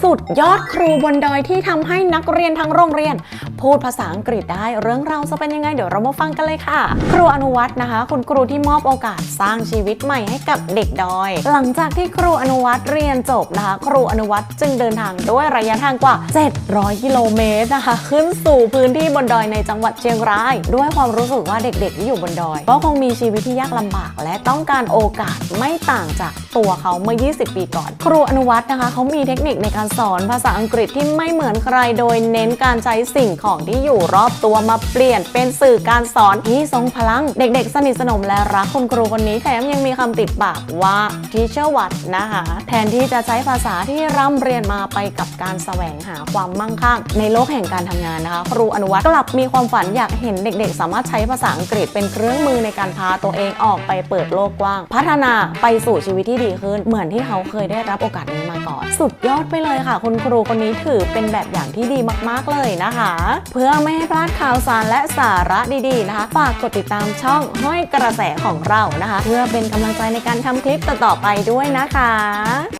สุดยอดครูบนดอยที่ทำให้นักเรียนทั้งโรงเรียน พูดภาษาอังกฤษได้ เรื่องราวจะเป็นยังไงเดี๋ยวเรามาฟังกันเลยค่ะ ครูอนุวัฒน์นะคะ คุณครูที่มอบโอกาสสร้างชีวิตใหม่ให้กับเด็กดอย หลังจากที่ครูอนุวัฒน์เรียนจบนะคะ ครูอนุวัฒน์จึงเดินทางด้วยระยะทางกว่า 700 กิโลเมตรนะคะ ขึ้นสู่พื้นที่บนดอยในจังหวัดเชียงราย ด้วยความรู้สึกว่าเด็กๆที่อยู่บนดอยก็คงมีชีวิตที่ยากลำบาก และต้องการโอกาสไม่ต่างจากตัวเขาเมื่อ 20 ปีก่อน ครูอนุวัฒน์นะคะเขามีเทคนิคในการสอนภาษาอังกฤษที่ไม่เหมือนใครโดยเน้นการใช้สิ่งของที่อยู่รอบตัวมาเปลี่ยนเป็นสื่อการสอนที่ทรงพลัง เด็กๆ สนิทสนมและรักคุณครูคนนี้แถมยังมีคำติดปากว่า teacher วัดนะคะแทนที่จะใช้ภาษาที่ร่ำเรียนมาไปกับการแสวงหาความมั่งคั่ง ในโลกแห่งการทำงานนะคะ ครูอนุวัฒน์กลับมีความฝันอยากเห็นเด็กๆ สามารถใช้ภาษาอังกฤษเป็นเครื่องมือในการพาตัวเองออกไปเปิดโลกกว้าง พัฒนาไปสู่ชีวิตที่ดีขึ้น เหมือนที่เขาเคยได้รับโอกาสนี้มาก่อน สุดยอดไปเลยค่ะ คุณครูคนนี้ถือเป็นแบบอย่างที่ดีมากๆเลยนะคะเพื่อไม่ให้พลาดข่าวสารและสาระดีๆนะคะ ฝากกดติดตามช่องห้อยกระแสของเรานะคะ เพื่อเป็นกำลังใจในการทำคลิปต่อๆไปด้วยนะคะ